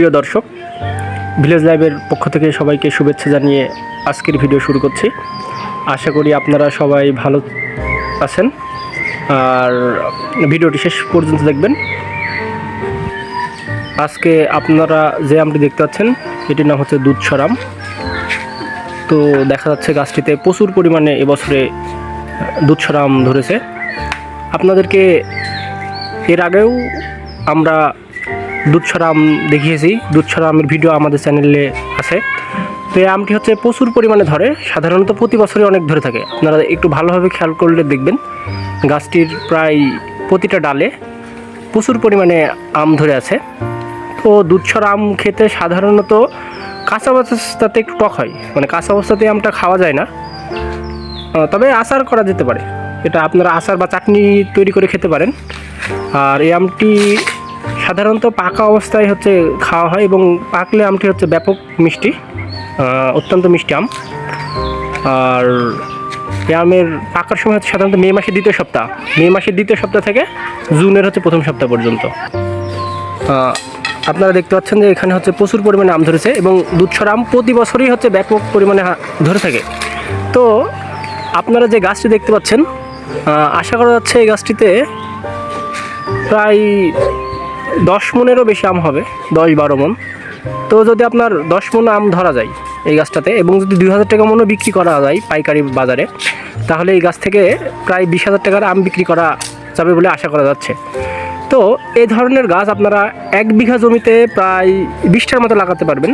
প্রিয় দর্শক ভিলেজ লাইভের পক্ষ থেকে সবাইকে শুভেচ্ছা জানিয়ে আজকের ভিডিও শুরু করছি। আশা করি আপনারা সবাই ভালো আছেন। আর ভিডিওটি শেষ পর্যন্ত দেখবেন। আজকে আপনারা যে আমটি দেখতে পাচ্ছেন, এটির নাম হচ্ছে দুধ সরাম তো দেখা যাচ্ছে গাছটিতে প্রচুর পরিমাণে এবছরে দুধ সরাম ধরেছে। আপনাদেরকে এর আগেও আমরা দুধছড়া আম দেখিয়েছি। দুধ ছড়া আমের ভিডিও আমাদের চ্যানেলে আছে। তো এই আমটি হচ্ছে প্রচুর পরিমাণে ধরে। সাধারণত প্রতি বছরই অনেক ধরে থাকে। আপনারা একটু ভালোভাবে খেয়াল করলে দেখবেন। গাছটির প্রায় প্রতিটা ডালে প্রচুর পরিমাণে আম ধরে আছে। তো দুধছড়া আম খেতে সাধারণত কাঁচা অবস্থাতে একটু টক হয়। মানে কাঁচা অবস্থাতে আমটা খাওয়া যায় না। তবে আচার করা যেতে পারে। এটা আপনারা আচার বা চাটনি তৈরি করে খেতে পারেন। আর এই আমটি সাধারণত পাকা অবস্থায় হচ্ছে খাওয়া হয় এবং পাকলে আমটি হচ্ছে ব্যাপক মিষ্টি অত্যন্ত মিষ্টি আম। আর এই আমের পাকার সময় হচ্ছে সাধারণত মে মাসের দ্বিতীয় সপ্তাহ। মে মাসের দ্বিতীয় সপ্তাহ থেকে জুনের হচ্ছে প্রথম সপ্তাহ পর্যন্ত। আপনারা দেখতে পাচ্ছেন যে এখানে হচ্ছে প্রচুর পরিমাণে আম ধরেছে এবং দুধছড়া আম প্রতি বছরই হচ্ছে ব্যাপক পরিমাণে ধরে থাকে। তো আপনারা যে গাছটি দেখতে পাচ্ছেন আশা করা যাচ্ছে এই গাছটিতে প্রায় দশ মনেরও বেশি আম হবে, দশ বারো মন। তো যদি আপনার দশ মন আম ধরা যায় এই গাছটাতে এবং যদি দুই হাজার টাকা মনও বিক্রি করা যায় পাইকারি বাজারে, তাহলে এই গাছ থেকে প্রায় বিশ হাজার টাকার আম বিক্রি করা যাবে বলে আশা করা যাচ্ছে। তো এই ধরনের গাছ আপনারা এক বিঘা জমিতে প্রায় বিশটার মতো লাগাতে পারবেন।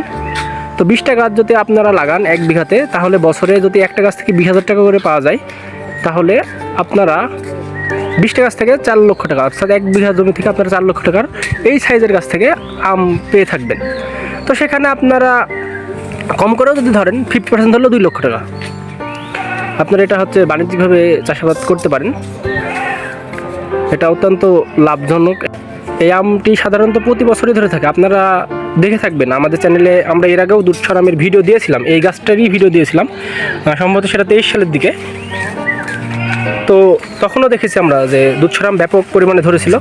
তো বিশটা গাছ যদি আপনারা লাগান এক বিঘাতে, তাহলে বছরে যদি একটা গাছ থেকে বিশ হাজার টাকা করে পাওয়া যায়, তাহলে আপনারা বিশটা গাছ থেকে চার লক্ষ টাকা, অর্থাৎ এক বিঘা জমি থেকে আপনারা চার লক্ষ টাকার এই সাইজের গাছ থেকে আম পেয়ে থাকবেন। তো সেখানে আপনারা কম করেও যদি ধরেন ফিফটি পার্সেন্ট ধরলেও দুই লক্ষ টাকা। আপনারা এটা হচ্ছে বাণিজ্যিকভাবে চাষাবাদ করতে পারেন। এটা অত্যন্ত লাভজনক। এই আমটি সাধারণত প্রতি বছরই ধরে থাকে। আপনারা দেখে থাকবেন। আমাদের চ্যানেলে আমরা এর আগেও দুধছর আমের ভিডিও দিয়েছিলাম। এই গাছটারই ভিডিও দিয়েছিলাম। সম্ভবত সেটা তেইশ সালের দিকে। তো তখনও দেখেছি আমরা যে দুধছড়াম ব্যাপক পরিমাণে ধরেছিল।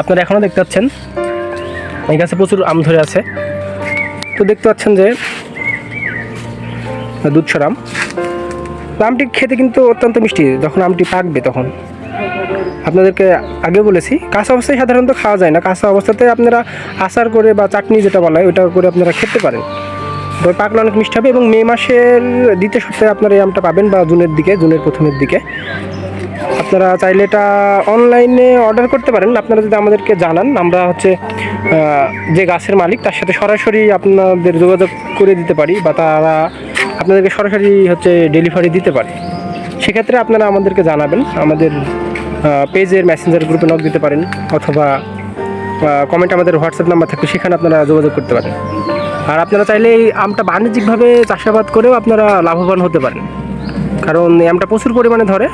আপনারা এখনও দেখতে পাচ্ছেন, এই গাছে প্রচুর আম ধরে আছে। তো দেখতে পাচ্ছেন যে দুধছড়াম তো আমটি খেতে কিন্তু অত্যন্ত মিষ্টি, যখন আমটি পাকবে তখন। আপনাদেরকে আগে বলেছি, কাঁচা অবস্থায় সাধারণত খাওয়া যায় না। কাঁচা অবস্থাতে আপনারা আচার করে বা চাটনি যেটা বলা ওটা করে আপনারা খেতে পারেন। তবে পাকলে অনেক মিষ্টি হবে এবং মে মাসের দ্বিতীয় সপ্তাহে আপনারা এই আমটা পাবেন বা জুনের দিকে, জুনের প্রথমের দিকে। আপনারা চাইলে এটা অনলাইনে অর্ডার করতে পারেন। আপনারা যদি আমাদেরকে জানান, আমরা হচ্ছে যে গাছের মালিক, তার সাথে সরাসরি আপনাদের যোগাযোগ করে দিতে পারি বা তারা আপনাদেরকে সরাসরি হচ্ছে ডেলিভারি দিতে পারে। সেক্ষেত্রে আপনারা আমাদেরকে জানাবেন। আমাদের পেজের মেসেঞ্জার গ্রুপে নক দিতে পারেন অথবা কমেন্ট আমাদের হোয়াটসঅ্যাপ নাম্বার থাকবে সেখানে আপনারা যোগাযোগ করতে পারেন। আর আপনারা চাইলে এই আমটা বাণিজ্যিকভাবে চাষাবাদ করেও আপনারা লাভবান হতে পারেন। কারণ এই আমটা প্রচুর পরিমাণে ধরে।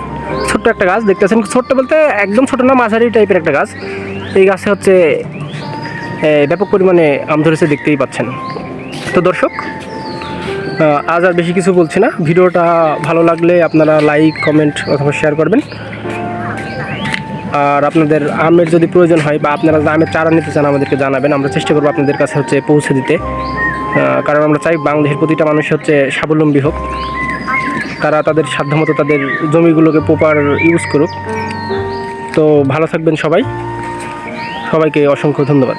ছোট্ট একটা গাছ দেখতেছেন, ছোট্ট বলতে একদম ছোট না, মাঝারি টাইপের একটা গাছ। এই গাছে হচ্ছে ব্যাপক পরিমাণে আম ধরেছে দেখতেই পাচ্ছেন। তো দর্শক আজ আর বেশি কিছু বলছি না। ভিডিওটা ভালো লাগলে আপনারা লাইক, কমেন্ট অথবা শেয়ার করবেন। আর আপনাদের আমের যদি প্রয়োজন হয় বা আপনারা আমের চারা নিতে চান আমাদেরকে জানাবেন, আমরা চেষ্টা করব আপনাদের কাছে হচ্ছে পৌঁছে দিতে। কারণ আমরা চাই বাংলাদেশের প্রতিটা মানুষ হচ্ছে স্বাবলম্বী হোক। তারা তাদের সাধ্যমতো তাদের জমিগুলোকে প্রপার ইউজ করুক। তো ভালো থাকবেন সবাই। সবাইকে অসংখ্য ধন্যবাদ।